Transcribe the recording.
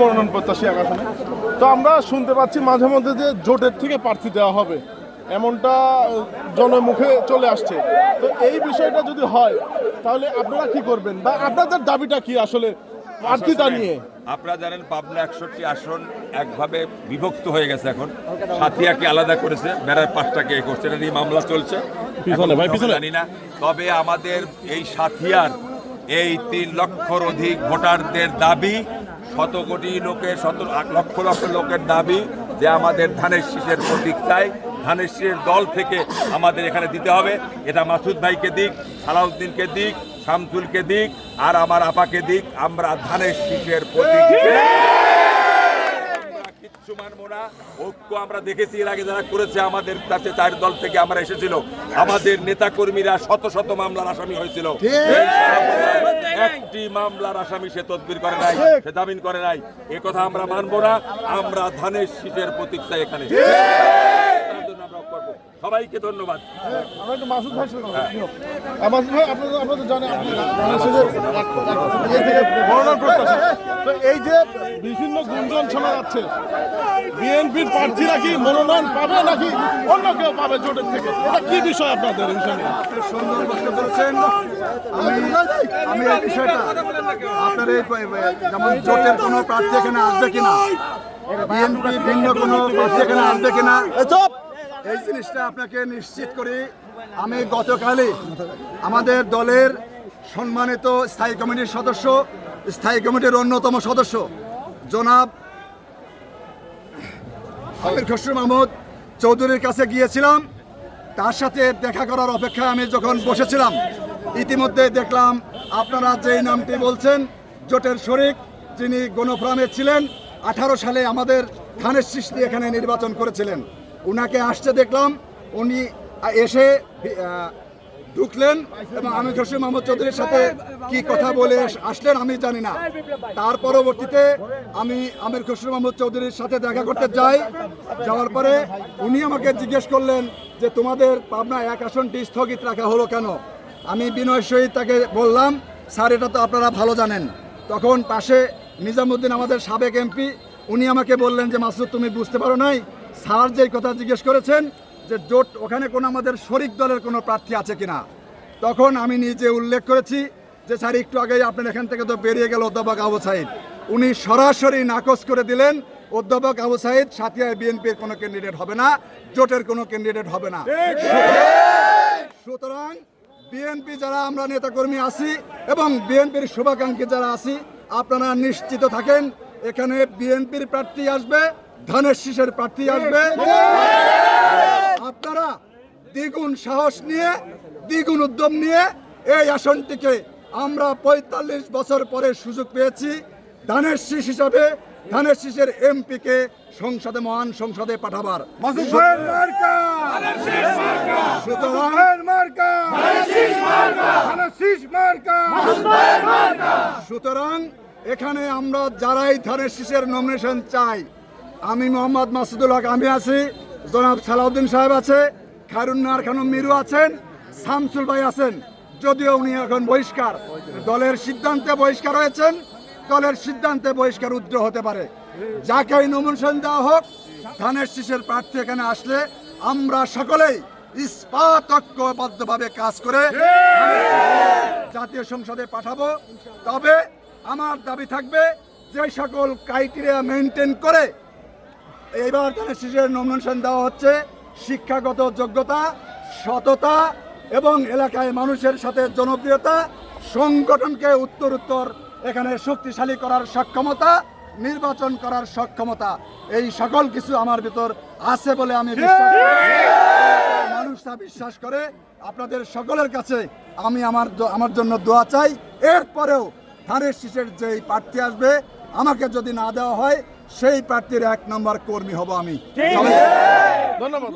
মনোনয়ন প্রত্যাশী এক আসনে তো আমরা শুনতে পাচ্ছি মাঝে মধ্যে যে জোটের থেকে প্রার্থী দেওয়া হবে এমনটা জনমুখে চলে আসছে। তো এই বিষয়টা যদি হয় তাহলে আপনারা কি করবেন? বা আপনাদের দাবিটা কি আসলে প্রার্থীতা নিয়ে আপনারা জানেন পাবনা একষট্টি আসন একভাবে বিভক্ত হয়ে গেছে এখন। সাথিয়াকে আলাদা করেছে বেড়ার পাঁচটাকে এ করছে। এটা নিয়ে মামলা চলছে। জানি না। তবে আমাদের এই সাথিয়ার এই তিন লক্ষর অধিক ভোটারদের দাবি শত কোটি লোকের, শত লক্ষ লক্ষ লোকের দাবি যে আমাদের ধানের শীষের প্রতীক চাই। ধানের শীষের দল থেকে আমাদের এখানে দিতে হবে। এটা মাসুদ ভাইকে দিক, সালাউদ্দিনকে দিক, শামসুলকে দিক, আর আমার আপাকে দিক। আমরা ধানের শীষের প্রতীক কিচ্ছু মানবো না ঐক্য আমরা দেখেছি এর আগে যারা করেছে আমাদের কাছে চার দল থেকে আমরা এসেছিল। আমাদের নেতা কর্মীরা শত শত মামলার আসামি হয়েছিল। একটি মামলার আসামি সে তদবির করে নাই সে জামিন করে নাই। এ কথা আমরা মানবো না আমরা ধানের শীতের প্রতীক্ষা এখানে তার জন্য আমরা করব। সবাইকে ধন্যবাদ। তো এই যে বিভিন্ন গুঞ্জন শোনা যাচ্ছে বিএনপির প্রার্থীরা কি মনোনয়ন পাবে নাকি অন্য কেউ পাবে জোটের থেকে? এটা কি বিষয় আপনাদের সুন্দর প্রশ্ন করেছেন। আমি আমি এই বিষয়টা আপনার এই যেমন জোটের কোনো প্রার্থী এখানে আসবে কিনা বিএনপি ভিন্ন কোনো প্রার্থী এখানে আসবে কিনা এই জিনিসটা আপনাকে নিশ্চিত করি, আমি গতকালই আমাদের দলের সম্মানিত স্থায়ী কমিটির সদস্য, স্থায়ী কমিটির অন্যতম সদস্য, জনাব আমির খসরু মাহমুদ চৌধুরীর কাছে গিয়েছিলাম। তার সাথে দেখা করার অপেক্ষায় আমি যখন বসেছিলাম, ইতিমধ্যে দেখলাম আপনারা যেই নামটি বলছেন, জোটের শরিক, যিনি গণফোরামে ছিলেন, আঠারো সালে আমাদের ধানের সৃষ্টি এখানে নির্বাচন করেছিলেন। উনাকে আসতে দেখলাম, উনি এসে ঢুকলেন এবং আমি খসরু মোহাম্মদ চৌধুরীর সাথে কি কথা বলে আসলেন আমি জানি না। তার পরবর্তীতে আমি আমির খসরু মোহাম্মদ চৌধুরীর সাথে দেখা করতে যাই। যাওয়ার পরে উনি আমাকে জিজ্ঞেস করলেন যে, তোমাদের পাবনা এক আসনটি স্থগিত রাখা হলো কেন? আমি বিনয় সহিত তাকে বললাম, স্যার, এটা তো আপনারা ভালো জানেন। তখন পাশে নিজামুদ্দিন আমাদের সাবেক এমপি, উনি আমাকে বললেন যে, মাসুদ, তুমি বুঝতে পারো নাই স্যার যেই কথা জিজ্ঞেস করেছেন যে, জোট ওখানে কোনো আমাদের শরিক দলের কোনো প্রার্থী আছে কিনা? তখন আমি নিজে উল্লেখ করেছি যে, স্যার, একটু আগেই আপনার এখান থেকে তো বেরিয়ে গেল অধ্যাপক আবু সাইদ। উনি সরাসরি নাকচ করে দিলেন, অধ্যাপক আবু সাইদ, সাথিয়ায় বিএনপির কোনো ক্যান্ডিডেট হবে না, জোটের কোনো ক্যান্ডিডেট হবে না। সুতরাং বিএনপি যারা, আমরা নেতাকর্মী আছি এবং বিএনপির শুভাকাঙ্ক্ষী যারা আছি, আপনারা নিশ্চিত থাকেন, এখানে বিএনপির প্রার্থী আসবে। ধানের শীষের প্রার্থী আসবে। আপনারা দ্বিগুণ সাহস নিয়ে দ্বিগুণ উদ্যম নিয়ে এই আসনটিকে আমরা পঁয়তাল্লিশ বছর পরে সুযোগ পেয়েছি। ধানের শীষ হিসাবে ধানের শীষের এমপিকে সংসদে মহান সংসদে পাঠাবার। সুতরাং সুতরাং এখানে আমরা যারাই ধানের শীষের নমিনেশন চাই আমি মোহাম্মদ মাসুদুল হক, আমি আছি। জনাব সালাউদ্দিন সাহেব আছে খায়রুন্নার খানম মিরু আছেন, শামসুল ভাই আছেন। যদিও উনি এখন বহিষ্কার। দলের সিদ্ধান্তে বহিষ্কার হয়েছেন, দলের সিদ্ধান্তে বহিষ্কার উদ্র হতে পারে। যাকে নমিনেশন দেওয়া হোক, ধানের শীষের প্রার্থী এখানে আসলে আমরা সকলেই ইস্পাতক্যবদ্ধভাবে কাজ করে জাতীয় সংসদে পাঠাবো। তবে আমার দাবি থাকবে, যে সকল ক্রাইটেরিয়া মেনটেন করে এইবার ধানের শিশুর নমিনেশন দেওয়া হচ্ছে। শিক্ষাগত যোগ্যতা, সততা এবং এলাকায় মানুষের সাথে জনপ্রিয়তা, সংগঠনকে উত্তর উত্তর, এখানে শক্তিশালী করার সক্ষমতা, নির্বাচন করার সক্ষমতা। এই সকল কিছু আমার ভিতর আছে বলে আমি বিশ্বাস। মানুষ তা বিশ্বাস করে। আপনাদের সকলের কাছে আমি আমার আমার জন্য দোয়া চাই। এরপরেও ধানের শীষের যেই প্রার্থী আসবে, আমাকে যদি না দেওয়া হয় সেই প্রার্থীর এক নম্বর কর্মী হব আমি। ধন্যবাদ